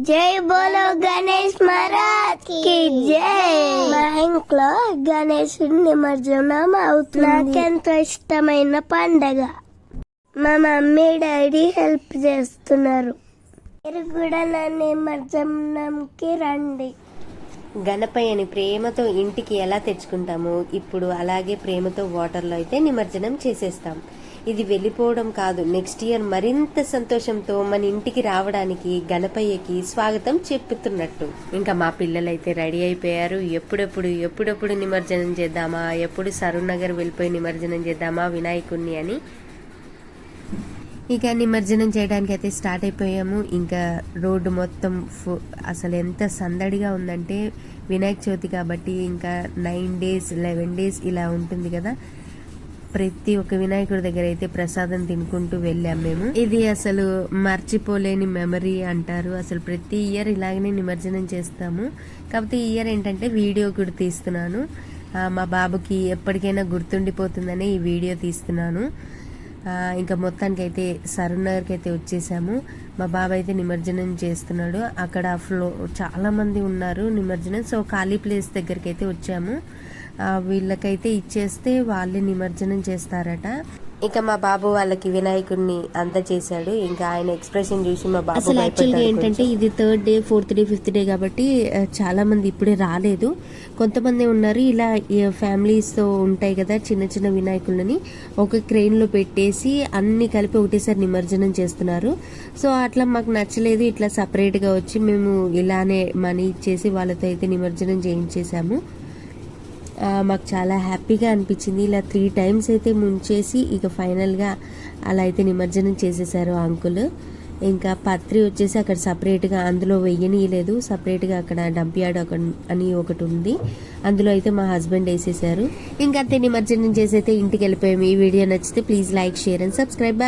జై బోలో గణేష్ మహారాజ్కి జై. మా ఇంట్లో గణేశుడి నిమజ్జనం అవుతుంది. నాకెంతో ఇష్టమైన పండగ. మా మమ్మీ డాడీ హెల్ప్ చేస్తున్నారు. మీరు కూడా నా నిమజ్జనంకి రండి. గణపయ్యని ప్రేమతో ఇంటికి ఎలా తెచ్చుకుంటామో ఇప్పుడు అలాగే ప్రేమతో వాటర్లో అయితే నిమజ్జనం చేసేస్తాం. ఇది వెళ్ళిపోవడం కాదు. నెక్స్ట్ ఇయర్ మరింత సంతోషంతో మన ఇంటికి రావడానికి గణపయ్యకి స్వాగతం చెప్పుతున్నట్టు. ఇంకా మా పిల్లలైతే రెడీ అయిపోయారు. ఎప్పుడెప్పుడు ఎప్పుడెప్పుడు నిమజ్జనం చేద్దామా? ఎప్పుడు సరూర్ నగర్ వెళ్ళిపోయి నిమజ్జనం చేద్దామా? వినాయకుణ్ణి అని. ఇక నిమజ్జనం చేయడానికి అయితే స్టార్ట్ అయిపోయాము. ఇంకా రోడ్డు మొత్తం ఫో అసలు ఎంత సందడిగా ఉందంటే వినాయక చవితి కాబట్టి ఇంకా నైన్ డేస్ లెవెన్ డేస్ ఇలా ఉంటుంది కదా. ప్రతి ఒక్క వినాయకుడి దగ్గర అయితే ప్రసాదం తినుకుంటూ వెళ్ళాం మేము. ఇది అసలు మర్చిపోలేని మెమరీ అంటారు. అసలు ప్రతి ఇయర్ ఇలాగనే నిమజ్జనం చేస్తాము. కాకపోతే ఈ ఇయర్ ఏంటంటే వీడియో కూడా తీస్తున్నాను. మా బాబుకి ఎప్పటికైనా గుర్తుండిపోతుందనే ఈ వీడియో తీస్తున్నాను. ఇంకా మొత్తానికి అయితే సరూనగర్కి అయితే వచ్చేసాము. మా బాబు అయితే నిమజ్జనం చేస్తున్నాడు. అక్కడ ఫ్లో చాలామంది ఉన్నారు నిమజ్జనం. సో ఖాళీ ప్లేస్ దగ్గరికి అయితే వచ్చాము. వీళ్ళకైతే ఇచ్చేస్తే వాళ్ళే నిమజ్జనం చేస్తారట. ఇక మా బాబు వాళ్ళకి వినాయకుడిని అంత చేశాడు ఇంకా ఆయన ఎక్స్ప్రెషన్ చూసి మా బాబు అసలు యాక్చువల్గా ఏంటంటే. ఇది third day fourth day fifth day కాబట్టి చాలా మంది ఇప్పుడే రాలేదు. కొంతమంది ఉన్నారు. ఇలా ఫ్యామిలీస్తో ఉంటాయి కదా చిన్న చిన్న వినాయకులని ఒక క్రెయిన్లో పెట్టేసి అన్ని కలిపి ఒకటేసారి నిమజ్జనం చేస్తున్నారు. సో అట్లా మాకు నచ్చలేదు. ఇట్లా సపరేట్గా వచ్చి మేము ఇలానే మనీ ఇచ్చేసి వాళ్ళతో అయితే నిమజ్జనం చేయించేసాము. మాకు చాలా హ్యాపీగా అనిపించింది. ఇలా త్రీ టైమ్స్ అయితే ముంచేసి ఇక ఫైనల్గా అలా అయితే నిమజ్జనం చేసేసారు ఆ అంకుల్. ఇంకా పత్రి వచ్చేసి అక్కడ సపరేట్గా అందులో వెయ్యనీయలేదు. సపరేట్గా అక్కడ డంప్ ఒక అని ఒకటి ఉంది. అందులో అయితే మా హస్బెండ్ వేసేసారు. ఇంకా అంతే నిమజ్జనం చేసి అయితే ఇంటికి వెళ్ళిపోయాము. ఈ వీడియో నచ్చితే please like share and subscribe